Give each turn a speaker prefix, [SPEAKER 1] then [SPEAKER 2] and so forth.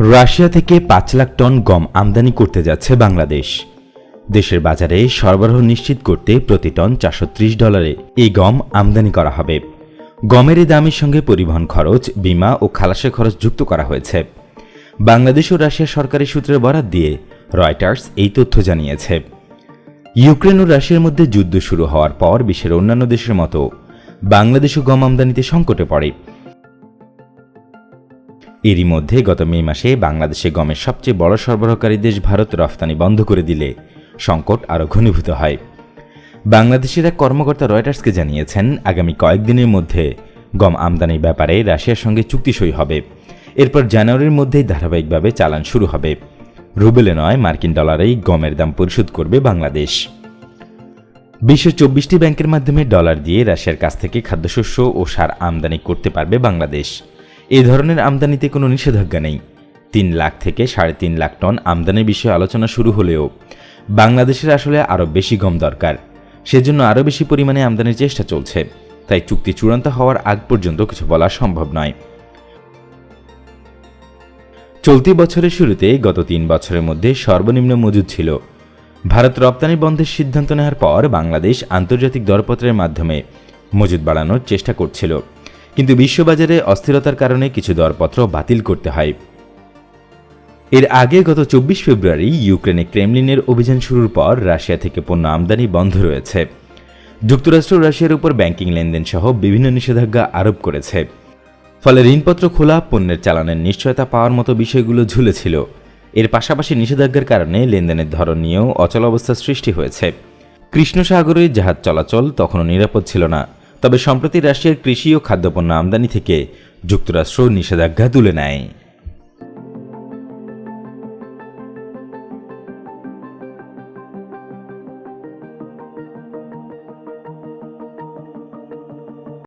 [SPEAKER 1] Russia থেকে পাঁচ lakh ton গম আমদানি করতে যাচ্ছে বাংলাদেশ। দেশের বাজারে সরবরাহ নিশ্চিত করতে প্রতি টন চারশো ত্রিশ ডলারে এই গম আমদানি করা হবে। গমের এই দামের সঙ্গে পরিবহন খরচ, বীমা ও খালাসের খরচ যুক্ত করা হয়েছে। বাংলাদেশ ও রাশিয়া সরকারি সূত্রের বরাত দিয়ে রয়টার্স এই তথ্য জানিয়েছে। ইউক্রেন ও রাশিয়ার মধ্যে যুদ্ধ শুরু হওয়ার পর বিশ্বের অন্যান্য দেশের মতো বাংলাদেশও গম আমদানিতে সংকটে পড়ে। এরই মধ্যে গত মে মাসে বাংলাদেশে গমের সবচেয়ে বড় সরবরাহকারী দেশ ভারত রফতানি বন্ধ করে দিলে সংকট আরও ঘনীভূত হয়। বাংলাদেশের এক কর্মকর্তা রয়টার্সকে জানিয়েছেন, আগামী কয়েকদিনের মধ্যে গম আমদানির ব্যাপারে রাশিয়ার সঙ্গে চুক্তি সই হবে। এরপর জানুয়ারির মধ্যেই ধারাবাহিকভাবে চালান শুরু হবে। রুবেলে নয়, মার্কিন ডলারেই গমের দাম পরিশোধ করবে বাংলাদেশ। বিশ্বের চব্বিশটি ব্যাংকের মাধ্যমে ডলার দিয়ে রাশিয়ার কাছ থেকে খাদ্যশস্য ও সার আমদানি করতে পারবে বাংলাদেশ। এ ধরনের আমদানিতে কোনো নিষেধাজ্ঞা নেই। তিন লাখ থেকে সাড়ে তিন লাখ টন আমদানির বিষয়ে আলোচনা শুরু হলেও বাংলাদেশের আসলে আরও বেশি গম দরকার। সেজন্য আরও বেশি পরিমাণে আমদানির চেষ্টা চলছে। তাই চুক্তি চূড়ান্ত হওয়ার আগ পর্যন্ত কিছু বলা সম্ভব নয়। চলতি বছরের শুরুতে গত তিন বছরের মধ্যে সর্বনিম্ন মজুদ ছিল। ভারত রপ্তানি বন্ধের সিদ্ধান্ত নেওয়ার পর বাংলাদেশ আন্তর্জাতিক দরপত্রের মাধ্যমে মজুদ বাড়ানোর চেষ্টা করছিল। কিন্তু বিশ্ববাজারে অস্থিরতার কারণে কিছু দরপত্র বাতিল করতে হয়। এর আগে গত চব্বিশ ফেব্রুয়ারি ইউক্রেনে ক্রেমলিনের অভিযান শুরুর পর রাশিয়া থেকে পণ্য আমদানি বন্ধ রয়েছে। যুক্তরাষ্ট্র রাশিয়ার উপর ব্যাংকিং লেনদেন সহ বিভিন্ন নিষেধাজ্ঞা আরোপ করেছে। ফলে ঋণপত্র খোলা, পণ্যের চালানের নিশ্চয়তা পাওয়ার মতো বিষয়গুলো ঝুলেছিল। এর পাশাপাশি নিষেধাজ্ঞার কারণে লেনদেনের ধরন নিয়েও অচল অবস্থার সৃষ্টি হয়েছে। কৃষ্ণ সাগরে জাহাজ চলাচল তখনও নিরাপদ ছিল না। তবে সম্প্রতি রাশিয়ার কৃষি ও খাদ্যপণ্য আমদানি থেকে যুক্তরাষ্ট্র নিষেধাজ্ঞা তুলে নেয়।